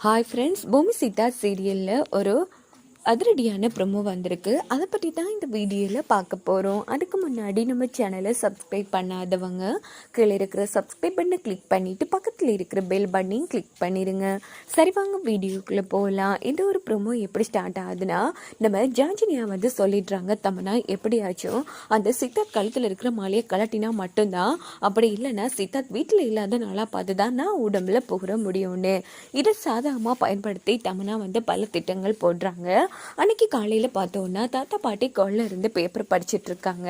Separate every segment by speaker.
Speaker 1: Hi friends பூமி சீதா சீரியலில் ஒரு அதிரடியான ப்ரொமோ வந்திருக்கு. அதை பற்றி தான் இந்த வீடியோவில் பார்க்க போகிறோம் அதுக்கு முன்னாடி நம்ம சேனலை சப்ஸ்கிரைப் பண்ணாதவங்க கீழே இருக்கிற சப்ஸ்கிரைப் பண்ணை கிளிக் பண்ணிவிட்டு பக்கத்தில் இருக்கிற பெல் பட்டனையும் கிளிக் பண்ணிடுங்க சரி வாங்க வீடியோக்குள்ளே போகலாம் இந்த ஒரு ப்ரொமோ எப்படி ஸ்டார்ட் ஆகுதுன்னா நம்ம ஜான்ஜினியா வந்து சொல்லிடுறாங்க தமனா எப்படியாச்சும் அந்த சித்தார்த் கழுத்தில் இருக்கிற மாலையை கலட்டினா மட்டும்தான் அப்படி இல்லைன்னா சித்தார்த் வீட்டில் இல்லாத நாளாக பார்த்து தான் நான் உடம்புல புகழ முடியும்னு. இதை சாதகமாக பயன்படுத்தி தமனா வந்து பல திட்டங்கள் போடுறாங்க. அன்னைக்கு காலையில் பார்த்தோன்னா தாத்தா பாட்டி கொள்ள இருந்து பேப்பர் படிச்சுட்டு இருக்காங்க.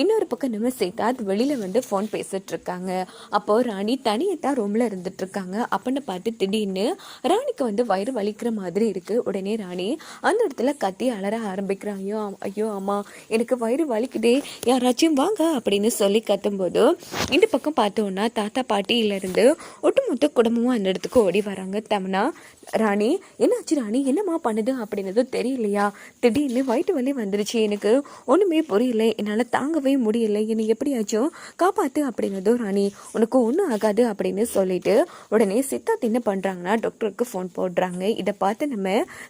Speaker 1: இன்னொரு பக்கம் நம்ம சித்தார்த் வெளியில் வந்து ஃபோன் பேசிட்டு இருக்காங்க. அப்போ ராணி தனியாக தான் ரூமில் இருந்துட்டு இருக்காங்க. அப்படின்னு பார்த்து திடீர்னு ராணிக்கு வந்து வயிறு வலிக்கிற மாதிரி இருக்கு. உடனே ராணி அந்த இடத்துல கத்தி அலற ஆரம்பிக்கிறான் ஐயோ ஐயோ ஆமா எனக்கு வயிறு வலிக்குதே. யாராச்சும் வாங்க அப்படின்னு சொல்லி கத்தும்போது இந்த பக்கம் பார்த்தோன்னா தாத்தா பாட்டியிலேருந்து ஒட்டுமொத்த குடும்பமும் அந்த இடத்துக்கு ஓடி வராங்க. தமனா ராணி என்னாச்சு ராணி? என்னம்மா பண்ணுது? அப்படின்னதும் தெரியலையா? திடீர்னு வயிற்று வலி வந்துருச்சு. எனக்கு ஒன்றுமே புரியல. என்னால் தாங்கவே முடியல. என்னை எப்படியாச்சும் காப்பாற்று அப்படின்னதும் ராணி. உனக்கு ஒன்றும் ஆகாது அப்படின்னு சொல்லிட்டு உடனே சித்தார்த் என்ன பண்ணுறாங்கன்னா டாக்டருக்கு ஃபோன் போடுறாங்க. இதை பார்த்து நம்ம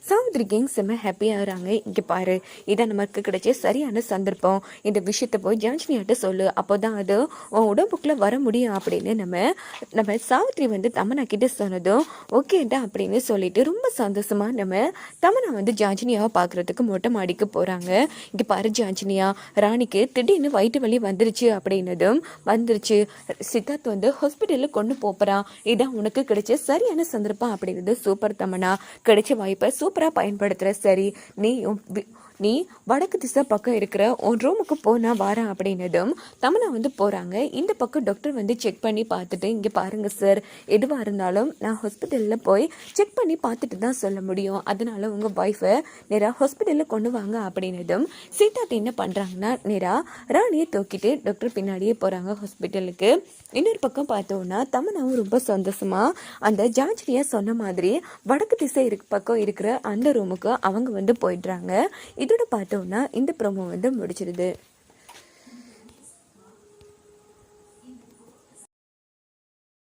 Speaker 1: சாவித்ரி கேங் செம்ம ஹாப்பியாகிறாங்க இங்கே பாரு. இதான் நமக்கு கிடைச்ச சரியான சந்தர்ப்பம். இந்த விஷயத்தை போய் ஜான்ஜினியாட்ட சொல்லு. அப்போ தான் அது உன் உடம்புக்குள்ளே வர முடியும் அப்படின்னு நம்ம நம்ம சாவித்ரி வந்து தமனா கிட்ட சொன்னதும் ஓகேடா அப்படின்னு சொல்லிட்டு ரொம்ப சந்தோஷமாக நம்ம தமனா வந்து ஆஞ்சனியாவை பார்க்குறதுக்கு மொட்டை மாடிக்கு போகிறாங்க இங்கே பாரு ஆஞ்சனியா ராணிக்கு திடீர்னு வயிற்று வலி வந்துருச்சு அப்படின்னதும் வந்துருச்சு. சித்தார்த் வந்து ஹாஸ்பிட்டலில் கொண்டு போகிறான் இதான் உனக்கு கிடைச்ச சரியான சந்தர்ப்பம் அப்படிங்கிறது சூப்பர் தமனா. கிடைச்ச வாய்ப்பை சூப்பராக பயன்படுத்துகிற சரி. நீ நீ வடக்கு திசை பக்கம் இருக்கிற உன் ரூமுக்கு போனால் வாரேன் அப்படின்னதும் தமனா வந்து போகிறாங்க இந்த பக்கம் டாக்டர் வந்து செக் பண்ணி பார்த்துட்டு இங்கே பாருங்கள் சார் எதுவாக இருந்தாலும் நான் ஹாஸ்பிட்டலில் போய் செக் பண்ணி பார்த்துட்டு தான் சொல்ல முடியும். அதனால உங்கள் ஒய்ஃபை நேராக ஹாஸ்பிட்டலில் கொண்டு வாங்க அப்படின்னதும் சீதாத் என்ன பண்ணுறாங்கன்னா நேராக ராணியை தூக்கிட்டு டாக்டர் பின்னாடியே போகிறாங்க ஹாஸ்பிட்டலுக்கு இன்னொரு பக்கம் பார்த்தோன்னா தமனாவும் ரொம்ப சந்தோஷமாக அந்த ஜான்ஜினியா சொன்ன மாதிரி வடக்கு திசை இருக்க பக்கம் இருக்கிற அந்த ரூமுக்கு அவங்க வந்து போயிடுறாங்க. இதோட பார்த்தோம்னா இந்த ப்ரோமோ வந்து முடிச்சிருது